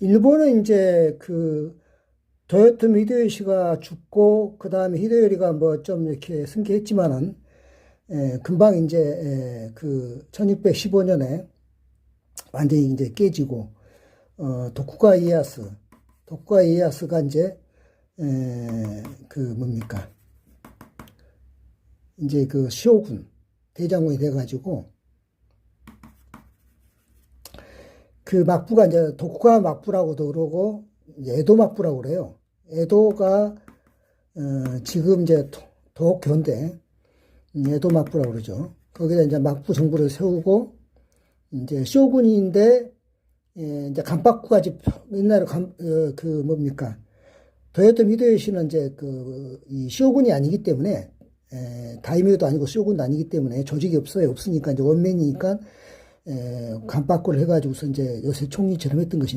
일본은 이제 그 도요토미 히데요시가 죽고 그 다음에 히데요리가 뭐 좀 이렇게 승계했지만은 에, 금방 이제 에, 그 1615년에 완전히 이제 깨지고 어, 도쿠가 이에야스 도쿠가 이에야스가 이제 에, 그 뭡니까? 이제 그 쇼군 대장군이 돼가지고 그 막부가 이제 도쿠가 막부라고도 그러고 에도 막부라고 그래요. 에도가 어, 지금 이제 도- 도쿄인데 에도 막부라고 그러죠. 거기다 이제 막부 정부를 세우고 이제 쇼군인데 예, 이제 간박구까지 옛날에 간, 어, 그 뭡니까 도요토 미도요시는 이제 그 이 쇼군이 아니기 때문에 에, 다이묘도 아니고 쇼군도 아니기 때문에 조직이 없어요. 없으니까 이제 원맨이니까 에, 간박구를 해가지고서 이제 요새 총리처럼 했던 것이.